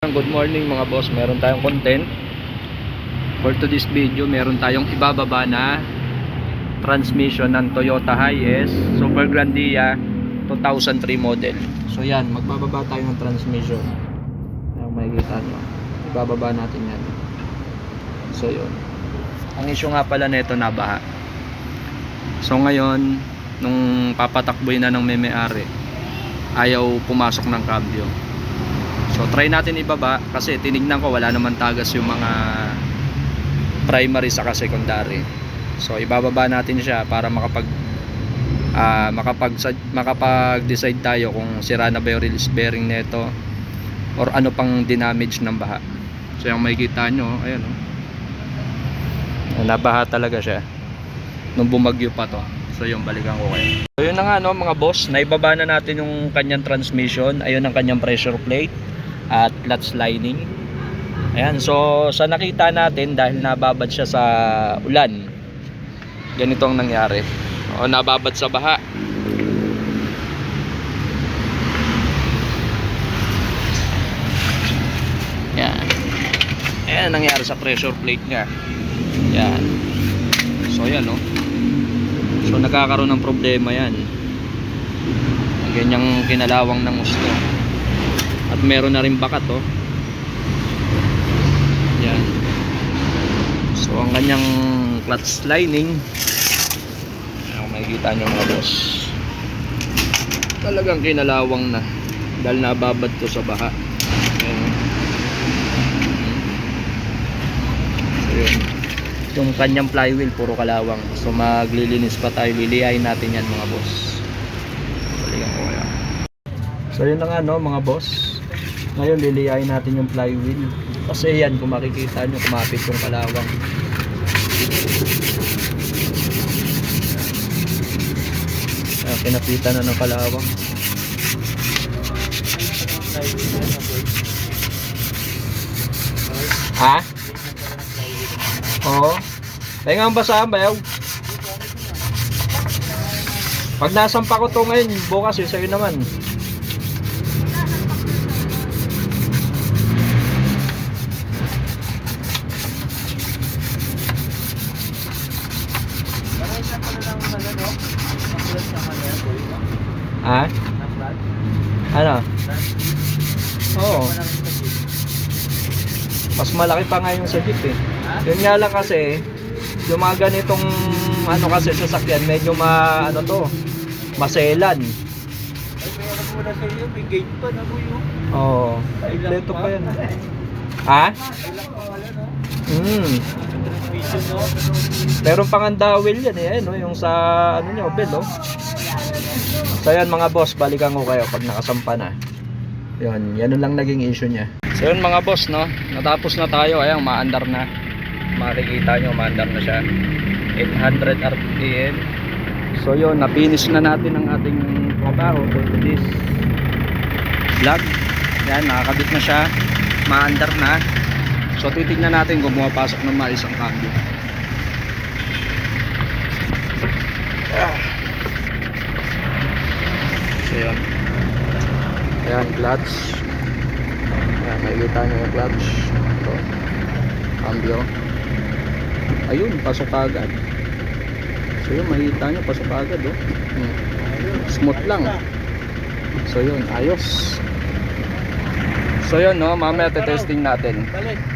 Good morning mga boss, meron tayong content. For today's video, meron tayong ibababa na transmission ng Toyota Hiace Super Grandia 2003 model. So yan, magbababa tayo ng transmission. Ayan, makikita nyo. Ibababa natin yan. So yun. Ang issue nga pala nito nabaha. So ngayon, nung papatakboy na ng may-ari Ayaw pumasok ng cambio So try natin ibaba kasi tinignan ko wala naman tagas yung mga primary saka secondary. So ibababa natin siya para makapag ah makapag makapag-decide tayo kung sira na ba yung release bearing nito or ano pang dinamage ng baha. So yung makikita nyo, ayan oh. Nabaha talaga siya nung bumagyo pa to. So yung balikan ko kayo. So yun na nga no mga boss, naibaba na natin yung kanyang transmission, ayun ang kanyang pressure plate at clutch lining. Ayan, so sa nakita natin dahil nababad siya sa ulan. Ganito ang nangyari. O nababad sa baha. Yan. Ayan ang nangyari sa pressure plate niya. Yan. So yan no. So nagkakaroon ng problema yan. Ang ganyang kinalawang ng gusto. At meron na rin bakat oh. Yan. So ang kanyang clutch lining kung makikita nyo mga boss. Talagang kinalawang na dahil nababad to sa baha. Ayan. oh. So yun. Yung kanyang flywheel puro kalawang. So maglilinis pa tayo. Liliyain natin yan mga boss. Balikan ko kaya. So yun na nga no mga boss. Ngayon liliyain natin yung flywheel. Kasi yan kung makikita nyo kumapit yung kalawang. Ayan, kinapitan na ng kalawang. Ha? Oo. Tayo nga ang basahan bayaw. Pag nasampa ko to ngayon, bukas yun sa'yo naman. Ha? Ano? Oo. Mas malaki pa nga yung sa jeep eh. Yun nga lang kasi, yung mga ganitong ano kasi sasakyan, medyo ma ano to, maselan. Ay, mo na sa iyo, may pa na yun. Oo. Oh, Ito pa yan. Ha? Hmm. Meron pang andawil yan eh, no? yung sa ano nyo, bell, oh. So yan mga boss, balikan ko kayo pag nakasampa na. Yun, yan lang naging issue niya. So yun mga boss, no? Natapos na tayo, ayan, maandar na. Makikita nyo, maandar na siya. 800 RPM. So yun, na-finish na natin ang ating trabaho for this vlog. Yan, nakakabit na siya. Maandar na. So titignan natin kung pumapasok ng maayos ang cambio. Ah. So yun. Ayan, clutch. Ayan, makikita nyo yung clutch. Ito. Cambio. Ayun, pasok agad. So yun, makikita nyo, pasok agad oh. Hmm. Smooth lang. So yun, ayos. So yun no, mamaya testing natin. Balik.